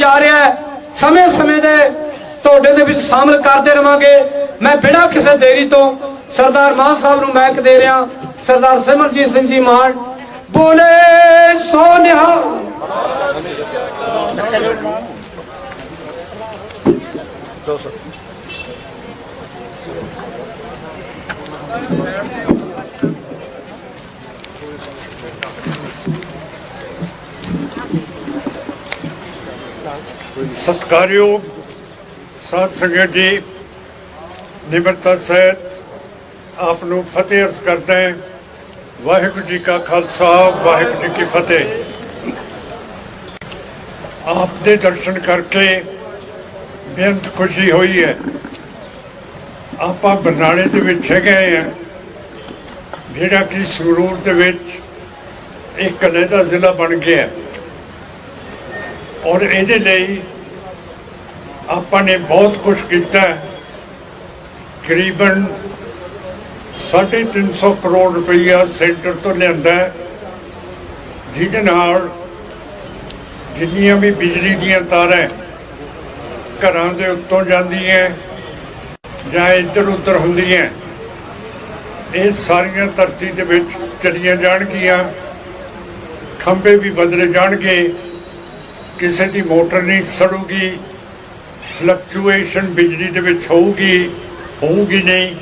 ਜਾ ਰਿਹਾ ਹੈ। ਸਮੇਂ-ਸਮੇਂ ਦੇ ਤੁਹਾਡੇ ਦੇ ਵਿੱਚ ਸ਼ਾਮਲ ਕਰਦੇ ਰਵਾਂਗੇ। ਮੈਂ ਬਿਨਾਂ ਕਿਸੇ ਦੇਰੀ ਤੋਂ ਸਰਦਾਰ ਮਾਨ ਸਾਹਿਬ ਨੂੰ ਮੈਕ ਦੇ ਰਿਹਾ। ਸਰਦਾਰ ਸਿਮਰਜੀਤ ਸਿੰਘ ਜੀ ਮਾਨ, ਬੋਲੇ ਸੋ ਨਿਹਾਲ ਸਤਿਕਾਰਯੋਗ ਸਾਧ ਸੰਗਤ ਜੀ, ਨਿਮਰਤਾ ਸਹਿਤ ਆਪ ਨੂੰ ਫਤਿਹ ਅਰਜ਼ ਕਰਦਾ ਹੈ। ਵਾਹਿਗੁਰੂ ਜੀ ਕਾ ਖਾਲਸਾ, ਵਾਹਿਗੁਰੂ ਜੀ ਕੀ ਫਤਿਹ। ਆਪ ਦੇ ਦਰਸ਼ਨ ਕਰਕੇ ਬੇਅੰਤ ਖੁਸ਼ੀ ਹੋਈ ਹੈ। ਆਪਾਂ ਬਰਨਾਲੇ ਦੇ ਵਿੱਚ ਹੈਗੇ ਆ ਜਿਹੜਾ ਕਿ ਸੰਗਰੂਰ ਦੇ ਵਿੱਚ ਇੱਕ ਅਲੱਗਾ ਜ਼ਿਲ੍ਹਾ ਬਣ ਗਿਆ। ਹੈ ਔਰ ਇਹਦੇ ਲਈ ਆਪਾਂ ਨੇ ਬਹੁਤ ਕੁਝ ਕੀਤਾ ਹੈ। ਕਰੀਬਨ 350 ਕਰੋੜ ਰੁਪਈਆ ਸੈਂਟਰ ਤੋਂ ਲਿਆਂਦਾ ਜਿਹਦੇ ਨਾਲ ਜਿੰਨੀਆਂ ਵੀ ਬਿਜਲੀ ਦੀਆਂ ਤਾਰਾਂ ਘਰਾਂ ਦੇ ਉੱਤੋਂ ਜਾਂਦੀਆਂ ਜਾਂ ਇੱਧਰ ਉੱਧਰ ਹੁੰਦੀਆਂ, ਇਹ ਸਾਰੀਆਂ ਧਰਤੀ ਦੇ ਵਿੱਚ ਚਲੀਆਂ ਜਾਣਗੀਆਂ ਖੰਭੇ ਵੀ ਬਦਲੇ ਜਾਣਗੇ ਕਿਸੇ ਦੀ ਮੋਟਰ ਨਹੀਂ ਸੜੂਗੀ ਫਲਕਚੁਏਸ਼ਨ ਬਿਜਲੀ ਦੇ ਵਿੱਚ ਹੋਊਗੀ ਹੋਊਗੀ ਨਹੀਂ।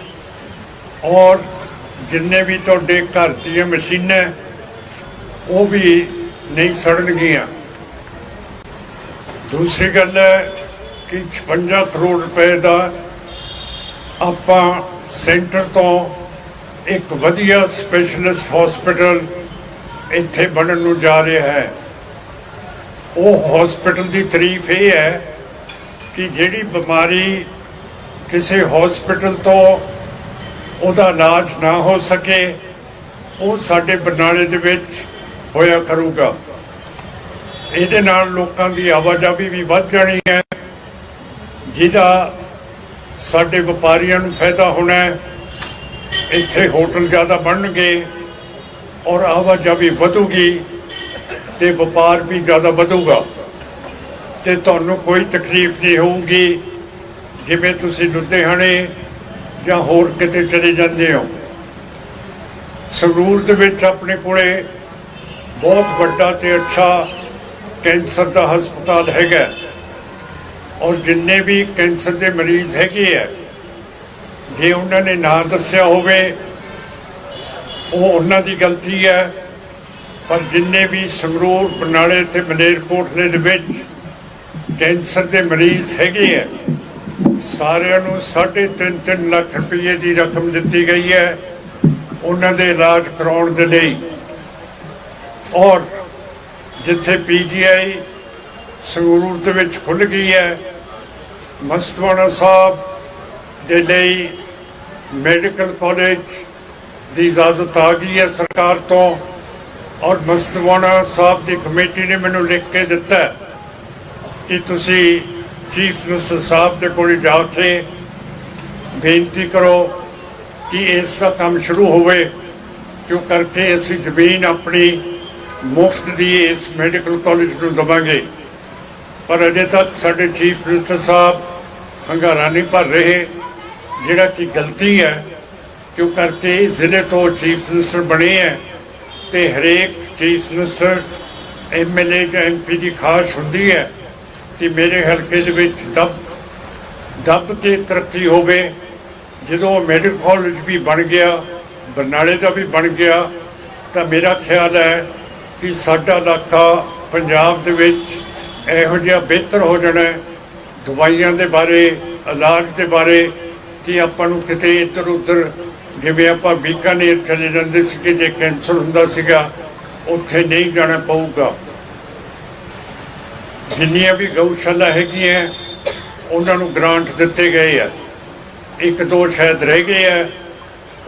ਔਰ ਜਿੰਨੇ ਵੀ ਤੁਹਾਡੇ ਘਰ ਦੀਆਂ ਮਸ਼ੀਨਾਂ ਉਹ ਵੀ ਨਹੀਂ ਸੜਨਗੀਆਂ। ਦੂਸਰੀ ਗੱਲ ਹੈ ਕਿ 56 ਕਰੋੜ ਰੁਪਏ ਦਾ ਆਪਾਂ ਸੈਂਟਰ ਤੋਂ ਇੱਕ ਵਧੀਆ ਸਪੈਸ਼ਲਿਸਟ ਹਸਪੀਟਲ ਇੱਥੇ ਬਣਨ ਨੂੰ ਜਾ ਰਿਹਾ ਹੈ। ਉਹ ਹਸਪੀਟਲ ਦੀ ਤਾਰੀਫ ਇਹ ਹੈ ਕਿ ਜਿਹੜੀ ਬਿਮਾਰੀ ਕਿਸੇ ਹਸਪੀਟਲ ਤੋਂ ਉਹਦਾ ਇਲਾਜ ਨਾ ਹੋ ਸਕੇ, ਉਹ ਸਾਡੇ ਬਰਨਾਲੇ ਦੇ ਵਿੱਚ ਹੋਇਆ ਕਰੂਗਾ। ਇਹਦੇ ਨਾਲ ਲੋਕਾਂ ਦੀ ਆਵਾਜਾਈ ਵੀ ਵੱਧ ਜਾਣੀ ਹੈ। ਜਿਹਦਾ ਸਾਡੇ ਵਪਾਰੀਆਂ ਨੂੰ ਫਾਇਦਾ ਹੋਣਾ ਹੈ। ਇੱਥੇ ਹੋਟਲ ਜ਼ਿਆਦਾ ਬਣਨਗੇ ਔਰ ਆਵਾਜਾਈ ਵਧੂਗੀ। ਤੇ ਵਪਾਰ ਵੀ ਜ਼ਿਆਦਾ ਵਧੂਗਾ। ਤੇ ਤੁਹਾਨੂੰ ਕੋਈ ਤਕਲੀਫ ਨਹੀਂ ਹੋਊਗੀ, ਜਿਵੇਂ ਤੁਸੀਂ ਲੁਧਿਆਣੇ ਜਾਂ ਹੋਰ ਕਿਤੇ ਚਲੇ ਜਾਂਦੇ ਹੋ। ਸੰਗਰੂਰ ਦੇ ਵਿੱਚ ਆਪਣੇ ਕੋਲੇ ਬਹੁਤ ਵੱਡਾ ਤੇ ਅੱਛਾ ਕੈਂਸਰ ਦਾ ਹਸਪਤਾਲ ਹੈਗਾ। ਔਰ ਜਿੰਨੇ ਵੀ ਕੈਂਸਰ ਦੇ ਮਰੀਜ਼ ਹੈਗੇ ਆ, ਜੇ ਉਹਨਾਂ ਨੇ ਨਾ ਦੱਸਿਆ ਹੋਵੇ, ਉਹ ਉਹਨਾਂ ਦੀ ਗਲਤੀ ਹੈ। ਪਰ ਜਿੰਨੇ ਵੀ ਸੰਗਰੂਰ, ਬਰਨਾਲੇ ਤੇ ਮਲੇਰਕੋਟਲੇ ਦੇ ਵਿੱਚ ਕੈਂਸਰ ਦੇ ਮਰੀਜ਼ ਹੈਗੇ ਆ, ਸਾਰਿਆਂ ਨੂੰ 3.5 ਲੱਖ ਰੁਪਏ ਦੀ ਰਕਮ ਦਿੱਤੀ ਗਈ ਹੈ ਉਹਨਾਂ ਦੇ ਇਲਾਜ ਕਰਾਉਣ ਦੇ ਲਈ। ਔਰ ਜਿੱਥੇ ਪੀਜੀਆਈ ਸੰਗਰੂਰ ਦੇ ਵਿੱਚ ਖੁੱਲ ਗਈ ਹੈ, ਮਸਤਵਾਣਾ ਸਾਹਿਬ ਦੇ ਲਈ ਮੈਡੀਕਲ ਕਾਲਜ ਦੀ ਇਜਾਜ਼ਤ ਆ ਗਈ ਹੈ ਸਰਕਾਰ ਤੋਂ। ਔਰ ਮਸਤਵਾਣਾ ਸਾਹਿਬ ਦੀ ਕਮੇਟੀ ਨੇ ਮੈਨੂੰ ਲਿਖ ਕੇ ਦਿੱਤਾ ਕਿ ਤੁਸੀਂ ਚੀਫ ਮਿਨਿਸਟਰ ਸਾਹਿਬ ਦੇ ਕੋਲ ਜਾ ਕੇ ਬੇਨਤੀ ਕਰੋ ਕਿ ਇਸ ਦਾ ਕੰਮ ਸ਼ੁਰੂ ਹੋਵੇ ਕਿਉਂ ਕਰਕੇ ਅਸੀਂ ਜ਼ਮੀਨ ਆਪਣੀ ਮੁਫਤ ਦੀ ਇਸ ਮੈਡੀਕਲ ਕਾਲਜ ਨੂੰ ਦਵਾਂਗੇ। ਪਰ ਅਜੇ ਤੱਕ ਸਾਡੇ ਚੀਫ ਮਿਨਿਸਟਰ ਸਾਹਿਬ ਹੰਗਾਰਾ ਨਹੀਂ ਭਰ ਰਹੇ, ਜਿਹੜਾ ਕਿ ਗਲਤੀ ਹੈ ਕਿਉਂ ਕਰਕੇ ਜ਼ਿਲ੍ਹੇ ਤੋਂ ਚੀਫ ਮਿਨਿਸਟਰ ਬਣੇ ਹੈ। ਤੇ ਹਰੇਕ ਚੀਫ ਮਿਨਿਸਟਰ ਐਮਐਲਏ ਜਾਂ ਐਮਪੀ ਦੀ ਖਾਸ ਹੁੰਦੀ ਹੈ ਕਿ ਮੇਰੇ ਹਲਕੇ ਦੇ ਵਿੱਚ ਦਬ ਦਬ ਕੇ ਤਰੱਕੀ ਹੋਵੇ। ਜਦੋਂ ਮੈਡੀਕਲ ਕਾਲਜ ਵੀ ਬਣ ਗਿਆ, ਬਰਨਾਲੇ ਦਾ ਵੀ ਬਣ ਗਿਆ, ਤਾਂ ਮੇਰਾ ਖਿਆਲ ਹੈ ਕਿ ਸਾਡਾ ਇਲਾਕਾ ਪੰਜਾਬ ਦੇ ਵਿੱਚ ਇਹੋ ਜਿਹਾ ਬਿਹਤਰ ਹੋ ਜਾਣਾ ਦਵਾਈਆਂ ਦੇ ਬਾਰੇ, ਇਲਾਜ ਦੇ ਬਾਰੇ ਕਿ ਆਪਾਂ ਨੂੰ ਕਿਤੇ ਇੱਧਰ ਉੱਧਰ ਜਿਵੇਂ ਆਪਾਂ ਬੀਕਾਨੇਰ ਚਲੇ ਜਾਂਦੇ ਸੀ ਜੇ ਕੈਂਸਰ ਹੁੰਦਾ ਸੀਗਾ, ਉੱਥੇ ਨਹੀਂ ਜਾਣਾ ਪਊਗਾ। ਜਿੰਨੀਆਂ ਵੀ ਗਊਸ਼ਾਲਾ ਹੈਗੀਆਂ, ਉਹਨਾਂ ਨੂੰ ਗ੍ਰਾਂਟ ਦਿੱਤੇ ਗਏ ਆ। ਇੱਕ ਦੋ ਸ਼ਾਇਦ ਰਹਿ ਗਏ ਆ।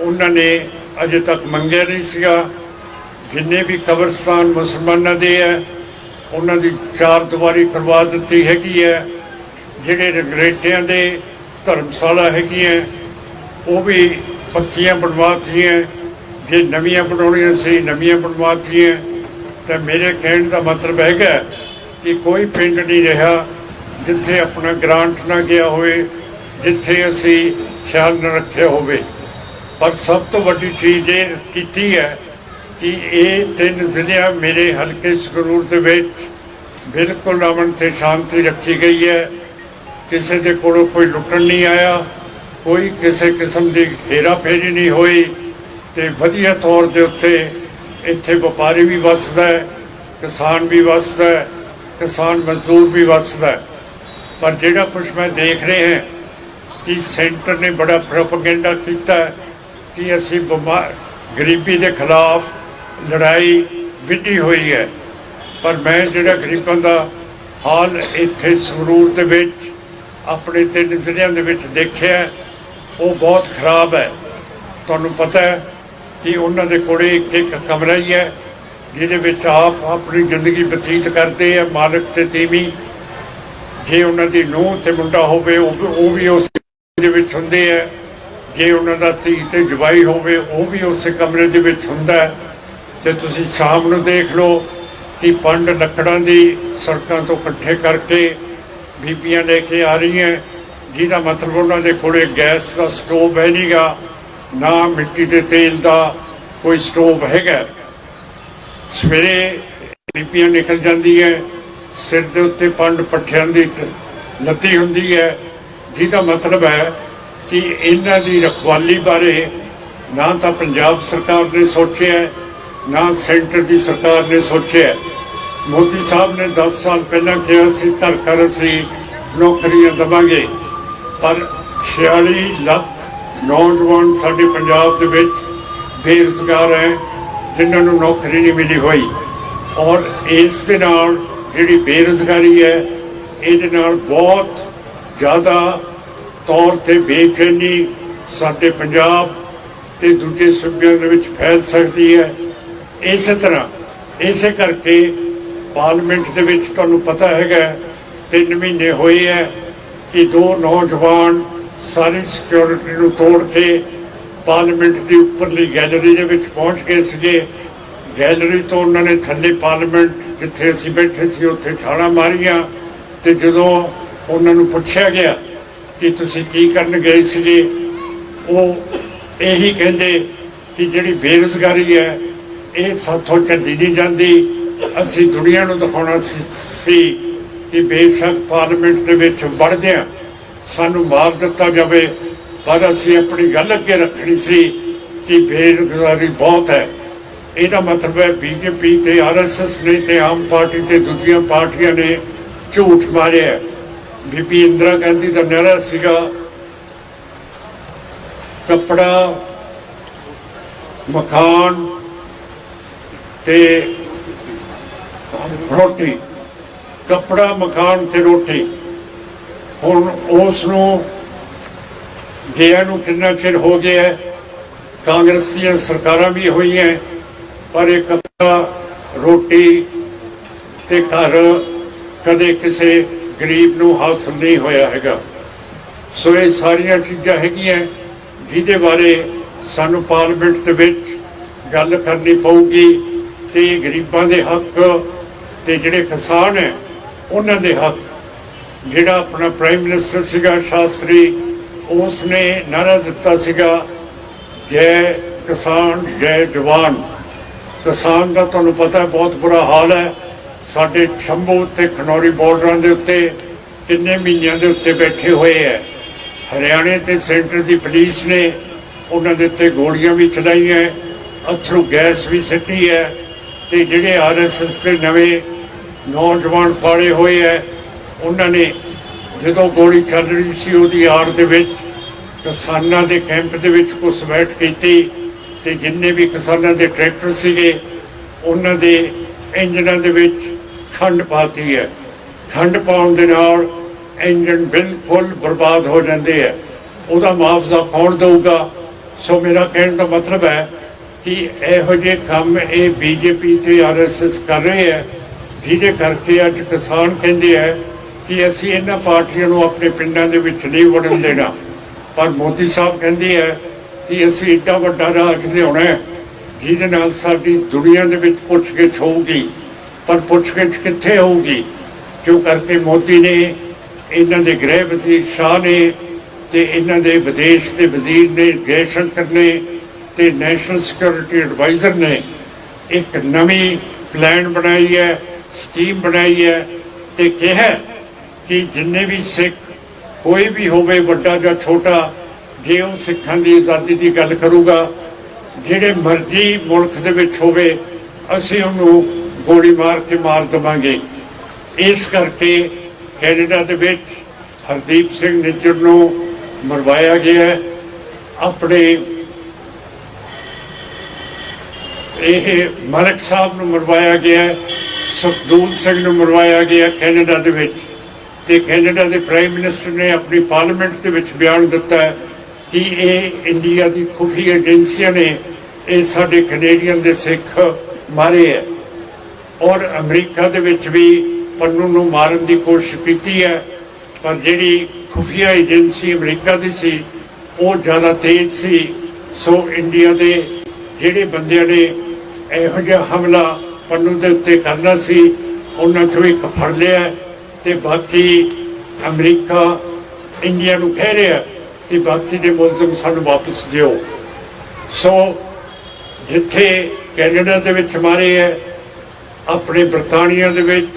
ਉਹਨਾਂ ਨੇ ਅਜੇ ਤੱਕ ਮੰਗਿਆ ਨਹੀਂ ਸੀਗਾ। ਜਿੰਨੇ ਵੀ ਕਬਰਸਤਾਨ ਮੁਸਲਮਾਨਾਂ ਦੇ ਆ, ਉਹਨਾਂ ਦੀ ਚਾਰ ਦੀਵਾਰੀ ਕਰਵਾ ਦਿੱਤੀ ਹੈਗੀ ਹੈ ਜਿਹੜੇ ਰਗਰੇਟਿਆਂ ਦੇ ਧਰਮਸ਼ਾਲਾ ਹੈਗੀਆਂ, ਉਹ ਵੀ ਪੱਕੀਆਂ ਬਣਵਾਤੀਆਂ, ਜੇ ਨਵੀਆਂ ਬਣਾਉਣੀਆਂ ਸੀ, ਨਵੀਆਂ ਬਣਵਾਤੀਆਂ, ਤਾਂ ਮੇਰੇ ਕਹਿਣ ਦਾ ਮਤਲਬ ਹੈਗਾ ਕਿ ਕੋਈ ਪਿੰਡ ਨਹੀਂ ਰਿਹਾ ਜਿੱਥੇ ਆਪਣਾ ਗ੍ਰਾਂਟ ਨਾ ਗਿਆ ਹੋਵੇ, ਜਿੱਥੇ ਅਸੀਂ ਖਿਆਲ ਨਾ ਰੱਖਿਆ ਹੋਵੇ। ਪਰ ਸਭ ਤੋਂ ਵੱਡੀ ਚੀਜ਼ ਇਹ ਕੀਤੀ ਹੈ ਕਿ ਇਹ ਤਿੰਨ ਜ਼ਿਲ੍ਹਿਆਂ ਮੇਰੇ ਹਲਕੇ ਸੰਗਰੂਰ ਦੇ ਵਿੱਚ ਬਿਲਕੁਲ ਅਮਨ ਤੇ ਸ਼ਾਂਤੀ ਰੱਖੀ ਗਈ ਹੈ। ਕਿਸੇ ਦੇ ਕੋਲੋਂ ਕੋਈ ਲੁੱਟਣ ਨਹੀਂ ਆਇਆ। ਕੋਈ ਕਿਸੇ ਕਿਸਮ ਦੀ ਹੇਰਾ ਫੇਰੀ ਨਹੀਂ ਹੋਈ ਤੇ ਵਧੀਆ ਤੌਰ ਦੇ ਉੱਤੇ ਇੱਥੇ ਵਪਾਰੀ ਵੀ ਵੱਸਦਾ ਹੈ, ਕਿਸਾਨ ਵੀ ਵੱਸਦਾ ਹੈ, ਕਿਸਾਨ ਮਜ਼ਦੂਰ ਵੀ ਵੱਸਦਾ ਹੈ। ਪਰ ਜਿਹੜਾ ਕੁਝ ਮੈਂ ਦੇਖ ਰਿਹਾ ਹਾਂ ਕਿ ਸੈਂਟਰ ਨੇ ਬੜਾ ਪ੍ਰੋਪਗੈਂਡਾ ਕੀਤਾ ਕਿ ਅਸੀਂ ਬਿਮਾਰ, ਗਰੀਬੀ ਦੇ ਖਿਲਾਫ ਲੜਾਈ ਵਿੱਢੀ ਹੋਈ ਹੈ। ਪਰ ਮੈਂ ਜਿਹੜਾ ਗਰੀਬਾਂ ਦਾ ਹਾਲ ਇੱਥੇ ਸੰਗਰੂਰ ਦੇ ਵਿੱਚ, ਆਪਣੇ ਤਿੰਨ ਜ਼ਿਲ੍ਹਿਆਂ ਦੇ ਵਿੱਚ ਦੇਖਿਆ ਉਹ ਬਹੁਤ ਖਰਾਬ ਹੈ। ਤੁਹਾਨੂੰ ਪਤਾ ਹੈ ਕਿ ਉਹਨਾਂ ਦੇ ਕੋਲੇ ਇੱਕ ਇੱਕ ਕਮਰਾ ਹੀ ਹੈ, ਜਿਹਦੇ ਵਿੱਚ ਆਪ ਆਪਣੀ ਜ਼ਿੰਦਗੀ ਬਤੀਤ ਕਰਦੇ ਆ ਮਾਲਕ ਤੇ ਤੀਵੀ। ਜੇ ਉਹਨਾਂ ਦੀ ਨੂੰਹ ਤੇ ਮੁੰਡਾ ਹੋਵੇ, ਉਹ ਵੀ- ਉਹ ਵੀ ਉਸ ਦੇ ਵਿੱਚ ਹੁੰਦੇ ਆ। ਜੇ ਉਹਨਾਂ ਦਾ ਧੀ ਤੇ ਜਵਾਈ ਹੋਵੇ, ਉਹ ਵੀ ਉਸੇ ਕਮਰੇ ਦੇ ਵਿੱਚ ਹੁੰਦਾ ਹੈ। ਤੇ ਤੁਸੀਂ ਸ਼ਾਮ ਨੂੰ ਦੇਖ ਲਓ ਕਿ ਪੰਡ ਲੱਕੜਾਂ ਦੀ ਸੜਕਾਂ ਤੋਂ ਇਕੱਠੇ ਕਰਕੇ ਬੀਬੀਆਂ ਲੈ ਕੇ ਆ ਰਹੀਆਂ। ਜਿਹਦਾ ਮਤਲਬ ਉਹਨਾਂ ਦੇ ਕੋਲੇ ਗੈਸ ਦਾ ਸਟੋਵ ਹੈ ਨਹੀਂਗਾ ਨਾ ਮਿੱਟੀ ਦੇ ਤੇਲ ਦਾ ਕੋਈ ਸਟੋਵ ਹੈਗਾ। ਸਵੇਰੇ ਬੀਬੀਆਂ ਨਿਕਲ ਜਾਂਦੀ ਹੈ ਸਿਰ ਦੇ ਉੱਤੇ ਪੰਡ ਪੱਠਿਆਂ ਦੀ ਲੱਤੀ ਹੁੰਦੀ ਹੈ। ਜਿਹਦਾ ਮਤਲਬ ਹੈ ਕਿ ਇਹਨਾਂ ਦੀ ਰਖਵਾਲੀ ਬਾਰੇ ਨਾ ਤਾਂ ਪੰਜਾਬ ਸਰਕਾਰ ਨੇ ਸੋਚਿਆ, ਨਾ ਸੈਂਟਰ ਦੀ ਸਰਕਾਰ ਨੇ ਸੋਚਿਆ। ਮੋਦੀ ਸਾਹਿਬ ਨੇ 10 ਸਾਲ ਪਹਿਲਾਂ ਕਿਹਾ ਸੀ ਘਰ ਘਰ ਅਸੀਂ ਨੌਕਰੀਆਂ ਦਵਾਂਗੇ। ਪਰ 46 ਲੱਖ ਨੌਜਵਾਨ ਸਾਡੇ ਪੰਜਾਬ ਦੇ ਵਿੱਚ ਬੇਰੁਜ਼ਗਾਰ ਹੈ, ਜਿਨ੍ਹਾਂ ਨੂੰ ਨੌਕਰੀ ਨਹੀਂ ਮਿਲੀ ਹੋਈ। ਔਰ ਇਸ ਦੇ ਨਾਲ ਜਿਹੜੀ ਬੇਰੁਜ਼ਗਾਰੀ ਹੈ, ਇਹਦੇ ਨਾਲ ਬਹੁਤ ਜ਼ਿਆਦਾ ਤੌਰ ਤੇ ਬੇਚੈਨੀ ਸਾਡੇ ਪੰਜਾਬ ਤੇ ਦੂਜੇ ਸੂਬਿਆਂ ਦੇ ਵਿੱਚ ਫੈਲ ਸਕਦੀ ਹੈ। ਇਸੇ ਤਰ੍ਹਾਂ, ਇਸੇ ਕਰਕੇ ਪਾਰਲੀਮੈਂਟ ਦੇ ਵਿੱਚ ਤੁਹਾਨੂੰ ਪਤਾ ਹੈਗਾ, ਤਿੰਨ ਮਹੀਨੇ ਹੋਏ ਹੈ ਕਿ ਦੋ ਨੌਜਵਾਨ ਸਾਰੀ ਸਿਕਿਉਰਿਟੀ ਨੂੰ ਤੋੜ ਕੇ ਪਾਰਲੀਮੈਂਟ ਦੀ ਉੱਪਰਲੀ ਗੈਲਰੀ ਦੇ ਵਿੱਚ ਪਹੁੰਚ ਗਏ ਸੀਗੇ। ਗੈਲਰੀ ਤੋਂ ਉਹਨਾਂ ਨੇ ਥੱਲੇ ਪਾਰਲੀਮੈਂਟ ਜਿੱਥੇ ਅਸੀਂ ਬੈਠੇ ਸੀ, ਉੱਥੇ ਛਾਲਾਂ ਮਾਰੀਆਂ ਤੇ ਜਦੋਂ ਉਹਨਾਂ ਨੂੰ ਪੁੱਛਿਆ ਗਿਆ ਕਿ ਤੁਸੀਂ ਕੀ ਕਰਨ ਗਏ ਸੀਗੇ, ਉਹ ਇਹੀ ਕਹਿੰਦੇ ਕਿ ਜਿਹੜੀ ਬੇਰੁਜ਼ਗਾਰੀ ਹੈ, ਇਹ ਸਾਥੋਂ ਚੱਲੀ ਨਹੀਂ ਜਾਂਦੀ। ਅਸੀਂ ਦੁਨੀਆ ਨੂੰ ਦਿਖਾਉਣਾ ਸੀ ਸੀ ਕਿ ਬੇਸ਼ੱਕ ਪਾਰਲੀਮੈਂਟ ਦੇ ਵਿੱਚ ਵੜਦਿਆਂ ਸਾਨੂੰ ਮਾਰ ਦਿੱਤਾ ਜਾਵੇ, ਪਰ ਅਸੀਂ ਆਪਣੀ ਗੱਲ ਅੱਗੇ ਰੱਖਣੀ ਸੀ ਕਿ ਬੇਰੁਜ਼ਗਾਰੀ ਬਹੁਤ ਹੈ ਇਹਦਾ ਮਤਲਬ ਹੈ ਬੀਜੇਪੀ ਤੇ ਆਰਐਸਐਸ ਨੇ ਤੇ ਆਮ ਪਾਰਟੀ ਤੇ ਦੂਜੀਆਂ ਪਾਰਟੀਆਂ ਨੇ ਝੂਠ ਮਾਰਿਆ ਹੈ। ਬੀਬੀ ਇੰਦਰਾ ਗਾਂਧੀ ਦਾ ਨਾਰਾ ਸੀਗਾ, ਕੱਪੜਾ, ਮਕਾਨ ਤੇ ਰੋਟੀ ਕੱਪੜਾ ਮਕਾਨ ਤੇ ਰੋਟੀ। ਹੁਣ ਉਸ ਨੂੰ ਗਿਆ ਨੂੰ ਕਿੰਨਾ ਚਿਰ ਹੋ ਗਿਆ ਕਾਂਗਰਸ ਦੀਆਂ ਸਰਕਾਰਾਂ ਵੀ ਹੋਈਆਂ ਪਰ ਇਹ ਕੱਪੜਾ, ਰੋਟੀ ਤੇ ਘਰ ਕਦੇ ਕਿਸੇ ਗਰੀਬ ਨੂੰ ਹਾਸਲ ਨਹੀਂ ਹੋਇਆ ਹੈਗਾ। ਸੋ ਇਹ ਸਾਰੀਆਂ ਚੀਜ਼ਾਂ ਹੈਗੀਆਂ ਜਿਹਦੇ ਬਾਰੇ ਸਾਨੂੰ ਪਾਰਲੀਮੈਂਟ ਦੇ ਵਿੱਚ ਗੱਲ ਕਰਨੀ ਪਊਗੀ ਤੇ ਗਰੀਬਾਂ ਦੇ ਹੱਕ ਤੇ ਜਿਹੜੇ ਕਿਸਾਨ ਹੈ ਉਹਨਾਂ ਦੇ ਹੱਕ। ਜਿਹੜਾ ਆਪਣਾ ਪ੍ਰਾਈਮ ਮਿਨਿਸਟਰ ਸੀਗਾ ਸ਼ਾਸਤਰੀ ਉਸ ਨੇ ਨਾਰਾ ਦਿੱਤਾ ਸੀਗਾ, ਜੈ ਕਿਸਾਨ, ਜੈ ਜਵਾਨ। ਕਿਸਾਨ ਦਾ ਤੁਹਾਨੂੰ ਪਤਾ ਬਹੁਤ ਬੁਰਾ ਹਾਲ ਹੈ। ਸਾਡੇ ਸ਼ੰਭੂ ਤੇ ਖਨੌਰੀ ਬਾਰਡਰਾਂ ਦੇ ਉੱਤੇ ਕਿੰਨੇ ਮਹੀਨਿਆਂ ਦੇ ਉੱਤੇ ਬੈਠੇ ਹੋਏ ਹੈ। ਹਰਿਆਣੇ ਤੇ ਸੈਂਟਰ ਦੀ ਪੁਲਿਸ ਨੇ ਉਹਨਾਂ ਦੇ ਉੱਤੇ ਗੋਲੀਆਂ ਵੀ ਚਲਾਈਆਂ ਅਥਰੂ ਗੈਸ ਵੀ ਸਿੱਟੀ ਹੈ ਤੇ ਜਿਹੜੇ ਆਰਐਸਐਸ ਦੇ ਨਵੇਂ ਨੌਜਵਾਨ ਪਾਲੇ ਹੋਏ ਹੈ। ਉਹਨਾਂ ਨੇ ਜਦੋਂ ਗੋਲੀ ਚੱਲ ਰਹੀ ਸੀ ਉਹਦੀ ਆੜ ਦੇ ਵਿੱਚ, ਕਿਸਾਨਾਂ ਦੇ ਕੈਂਪ ਦੇ ਵਿੱਚ ਘੁਸਪੈਠ ਕੀਤੀ ਤੇ ਜਿੰਨੇ ਵੀ ਕਿਸਾਨਾਂ ਦੇ ਟਰੈਕਟਰ ਸੀਗੇ, ਉਹਨਾਂ ਦੇ ਇੰਜਨਾਂ ਦੇ ਵਿੱਚ ਖੰਡ ਪਾਤੀ ਹੈ। ਖੰਡ ਪਾਉਣ ਦੇ ਨਾਲ ਇੰਜਣ ਬਿਲਕੁਲ ਬਰਬਾਦ ਹੋ ਜਾਂਦੇ ਹੈ। ਉਹਦਾ ਮੁਆਵਜ਼ਾ ਕੌਣ ਦੇਊਗਾ? ਸੋ ਮੇਰਾ ਕਹਿਣ ਦਾ ਮਤਲਬ ਹੈ ਕਿ ਇਹੋ ਜਿਹੇ ਕੰਮ ਇਹ ਬੀਜੇਪੀ ਤੇ ਆਰਐਸਐਸ ਕਰ ਰਹੇ ਹੈ। ਜਿਹਦੇ ਕਰਕੇ ਅੱਜ ਕਿਸਾਨ ਕਹਿੰਦੇ ਹੈ ਕਿ ਅਸੀਂ ਇਹਨਾਂ ਪਾਰਟੀਆਂ ਨੂੰ ਆਪਣੇ ਪਿੰਡਾਂ ਦੇ ਵਿੱਚ ਨਹੀਂ ਵੜਨ ਦੇਣਾ। ਪਰ ਮੋਦੀ ਸਾਹਿਬ ਕਹਿੰਦੇ ਹੈ ਕਿ ਅਸੀਂ ਇੱਡਾ ਵੱਡਾ ਰਾਜ ਲਿਆਉਣਾ ਜਿਹਦੇ ਨਾਲ ਸਾਡੀ ਦੁਨੀਆ ਦੇ ਵਿੱਚ ਪੁੱਛਗਿੱਛ ਹੋਊਗੀ। ਪਰ ਪੁੱਛਗਿੱਛ ਕਿੱਥੇ ਹੋਊਗੀ? ਜੋ ਕਰਕੇ ਮੋਦੀ ਨੇ, ਇਹਨਾਂ ਦੇ ਗ੍ਰਹਿ ਵਜ਼ੀਰ ਸ਼ਾਹ ਨੇ ਤੇ ਇਹਨਾਂ ਦੇ ਵਿਦੇਸ਼ ਦੇ ਵਜ਼ੀਰ ਨੇ, ਜੈਸ਼ੰਕਰ ਨੇ ਤੇ ਨੈਸ਼ਨਲ ਸਿਕਿਉਰਿਟੀ ਐਡਵਾਈਜ਼ਰ ਨੇ ਇੱਕ ਨਵੀਂ ਪਲਾਨ ਬਣਾਈ ਹੈ। ਸਕੀਮ ਬਣਾਈ ਹੈ ਤੇ ਕਿਹਾ ਕਿ ਜਿੰਨੇ ਵੀ ਸਿੱਖ ਕੋਈ ਵੀ ਹੋਵੇ, ਵੱਡਾ ਜਾਂ ਛੋਟਾ, ਜੇ ਉਹ ਸਿੱਖਾਂ ਦੀ ਆਜ਼ਾਦੀ ਦੀ ਗੱਲ ਕਰੂਗਾ, ਜਿਹੜੇ ਮਰਜ਼ੀ ਮੁਲਕ ਦੇ ਵਿੱਚ ਹੋਵੇ, ਅਸੀਂ ਉਹਨੂੰ ਗੋਲੀ ਮਾਰ ਕੇ ਮਾਰ ਦਵਾਂਗੇ। ਇਸ ਕਰਕੇ ਕੈਨੇਡਾ ਦੇ ਵਿੱਚ ਹਰਦੀਪ ਸਿੰਘ ਨਿੱਜਰ ਨੂੰ ਮਰਵਾਇਆ ਗਿਆ ਆਪਣੇ ਇਹ ਮਲਕ ਸਾਹਿਬ ਨੂੰ ਮਰਵਾਇਆ ਗਿਆ ਹੈ। ਸੁਖਦੂਲ ਸਿੰਘ ਨੂੰ ਮਰਵਾਇਆ ਗਿਆ ਕੈਨੇਡਾ ਦੇ ਵਿੱਚ ਤੇ ਕੈਨੇਡਾ ਦੇ ਪ੍ਰਾਈਮ ਮਿਨਿਸਟਰ ਨੇ ਆਪਣੀ ਪਾਰਲੀਮੈਂਟ ਦੇ ਵਿੱਚ ਬਿਆਨ ਦਿੱਤਾ ਕਿ ਇਹ ਇੰਡੀਆ ਦੀ ਖੁਫੀਆ ਏਜੰਸੀਆਂ ਨੇ ਇਹ ਸਾਡੇ ਕੈਨੇਡੀਅਨ ਦੇ ਸਿੱਖ ਮਾਰੇ ਹੈ ਔਰ ਅਮਰੀਕਾ ਦੇ ਵਿੱਚ ਵੀ ਪੰਨੂ ਨੂੰ ਮਾਰਨ ਦੀ ਕੋਸ਼ਿਸ਼ ਕੀਤੀ ਹੈ, ਪਰ ਜਿਹੜੀ ਖੁਫੀਆ ਏਜੰਸੀ ਅਮਰੀਕਾ ਦੀ ਸੀ, ਉਹ ਜ਼ਿਆਦਾ ਤੇਜ਼ ਸੀ ਸੋ ਇੰਡੀਆ ਦੇ ਜਿਹੜੇ ਬੰਦਿਆਂ ਨੇ ਇਹੋ ਜਿਹਾ ਹਮਲਾ ਪੰਨੂ ਦੇ ਉੱਤੇ ਕਰਨਾ ਸੀ, ਉਹਨਾਂ ਚੋਂ ਇੱਕ ਫੜ ਲਿਆ ਤੇ ਬਾਕੀ ਅਮਰੀਕਾ, ਇੰਡੀਆ ਨੂੰ ਕਹਿ ਰਿਹਾ ਕਿ ਬਾਕੀ ਦੇ ਮੁਲਜ਼ਮ ਸਾਨੂੰ ਵਾਪਸ ਦਿਓ। ਸੋ ਜਿੱਥੇ ਕੈਨੇਡਾ ਦੇ ਵਿੱਚ ਮਾਰੇ ਹੈ, ਆਪਣੇ ਬਰਤਾਨੀਆ ਦੇ ਵਿੱਚ,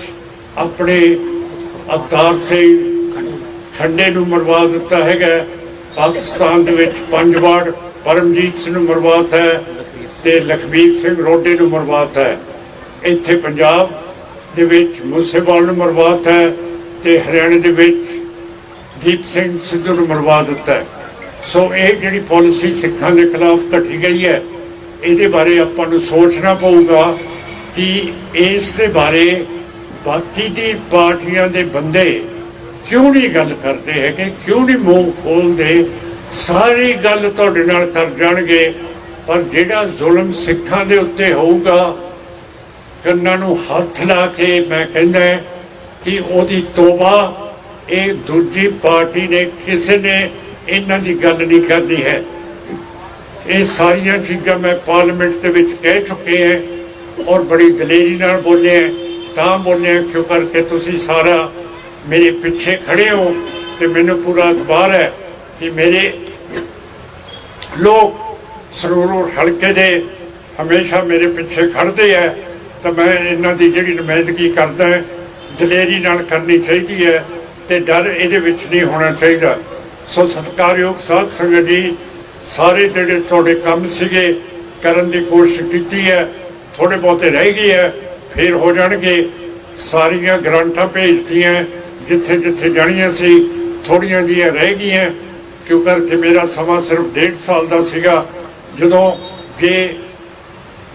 ਆਪਣੇ ਅਵਤਾਰ ਸਿੰਘ ਖੰਡੇ ਨੂੰ ਮਰਵਾ ਦਿੱਤਾ ਹੈਗਾ, ਪਾਕਿਸਤਾਨ ਦੇ ਵਿੱਚ ਪੰਜ ਵਾਰ ਪਰਮਜੀਤ ਸਿੰਘ ਨੂੰ ਮਰਵਾਤਾ ਹੈ ਤੇ ਲਖਬੀਰ ਸਿੰਘ ਰੋਡੇ ਨੂੰ ਮਰਵਾਤਾ ਹੈ। ਇੱਥੇ ਪੰਜਾਬ ਦੇ ਵਿੱਚ ਮੂਸੇਵਾਲ ਨੂੰ ਮਰਵਾ ਦਿੱਤਾ ਤੇ ਹਰਿਆਣੇ ਦੇ ਵਿੱਚ ਦੀਪ ਸਿੰਘ ਸਿੱਧੂ ਨੂੰ ਮਰਵਾ ਦਿੱਤਾ ਸੋ ਇਹ ਜਿਹੜੀ ਪਾਲਿਸੀ ਸਿੱਖਾਂ ਦੇ ਖਿਲਾਫ ਘਟੀ ਗਈ ਹੈ, ਇਹਦੇ ਬਾਰੇ ਆਪਾਂ ਨੂੰ ਸੋਚਣਾ ਪਊਗਾ ਕਿ ਇਸ ਦੇ ਬਾਰੇ ਬਾਕੀ ਦੀ ਪਾਰਟੀਆਂ ਦੇ ਬੰਦੇ ਕਿਉਂ ਨਹੀਂ ਗੱਲ ਕਰਦੇ ਹੈਗੇ, ਕਿਉਂ ਨਹੀਂ ਮੂੰਹ ਖੋਲਦੇ ਸਾਰੀ ਗੱਲ ਤੁਹਾਡੇ ਨਾਲ ਕਰ ਜਾਣਗੇ, ਪਰ ਜਿਹੜਾ ਜ਼ੁਲਮ ਸਿੱਖਾਂ ਦੇ ਉੱਤੇ ਹੋਊਗਾ ਕੰਨਾਂ ਨੂੰ ਹੱਥ ਲਾ ਕੇ ਮੈਂ ਕਹਿੰਦਾ ਕਿ ਉਹਦੀ ਤੋਬਾ ਇਹ ਦੂਜੀ ਪਾਰਟੀ ਨੇ, ਕਿਸੇ ਨੇ ਇਹਨਾਂ ਦੀ ਗੱਲ ਨਹੀਂ ਕਰਨੀ ਹੈ। ਇਹ ਸਾਰੀਆਂ ਚੀਜ਼ਾਂ ਮੈਂ ਪਾਰਲੀਮੈਂਟ ਦੇ ਵਿੱਚ ਕਹਿ ਚੁੱਕੇ ਹਾਂ ਔਰ ਬੜੀ ਦਲੇਰੀ ਨਾਲ ਬੋਲੇ ਤਾਂ ਬੋਲੇ ਕਿਉਂ ਕਰਕੇ ਤੁਸੀਂ ਸਾਰਾ ਮੇਰੇ ਪਿੱਛੇ ਖੜੇ ਹੋ ਤੇ ਮੈਨੂੰ ਪੂਰਾ ਇਤਬਾਰ ਹੈ ਕਿ ਮੇਰੇ ਲੋਕ ਸਰੂਰ ਹਲਕੇ ਦੇ ਹਮੇਸ਼ਾ ਮੇਰੇ ਪਿੱਛੇ ਖੜਦੇ ਆ ਤਾਂ ਮੈਂ ਇਹਨਾਂ ਦੀ ਜਿਹੜੀ ਨੁਮਾਇੰਦਗੀ ਕਰਦਾ ਦਲੇਰੀ ਨਾਲ ਕਰਨੀ ਚਾਹੀਦੀ ਹੈ ਤੇ ਡਰ ਇਹਦੇ ਵਿੱਚ ਨਹੀਂ ਹੋਣਾ ਚਾਹੀਦਾ। ਸੋ ਸਤਿਕਾਰਯੋਗ ਸਾਧ ਸੰਗਤ ਜੀ, ਸਾਰੇ ਜਿਹੜੇ ਤੁਹਾਡੇ ਕੰਮ ਸੀਗੇ, ਕਰਨ ਦੀ ਕੋਸ਼ਿਸ਼ ਕੀਤੀ ਹੈ ਥੋੜੇ ਬਹੁਤੇ ਰਹਿ ਗਏ ਹੈ, ਫਿਰ ਹੋ ਜਾਣਗੇ। ਸਾਰੀਆਂ ਗ੍ਰਾਂਟਾਂ ਭੇਜਤੀਆਂ, ਜਿੱਥੇ ਜਿੱਥੇ ਜਾਣੀਆਂ ਸੀ ਥੋੜੀਆਂ ਜਿਹੀਆਂ ਰਹਿ ਗਈਆਂ ਕਿਉਂ ਕਰਕੇ ਮੇਰਾ ਸਮਾਂ ਸਿਰਫ ਡੇਢ ਸਾਲ ਦਾ ਸੀਗਾ। ਜਦੋਂ ਜੇ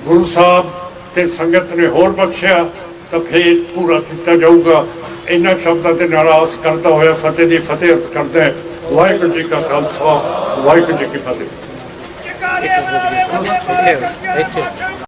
ਗੁਰੂ ਸਾਹਿਬ ਤੇ ਸੰਗਤ ਨੇ ਹੋਰ ਬਖਸ਼ਿਆ, ਤਾਂ ਫੇਰ ਪੂਰਾ ਕੀਤਾ ਜਾਊਗਾ। ਇਹਨਾਂ ਸ਼ਬਦਾਂ ਦੇ ਨਾਲ ਆਸ ਕਰਦਾ ਹੋਇਆ ਫਤਿਹ ਦੀ ਫਤਿਹ ਅਰਜ਼ ਕਰਦਾ ਹੈ। ਵਾਹਿਗੁਰੂ ਜੀ ਕਾ ਖਾਲਸਾ, ਵਾਹਿਗੁਰੂ ਜੀ ਕੀ ਫਤਿਹ। ਇੱਥੇ ਇੱਥੇ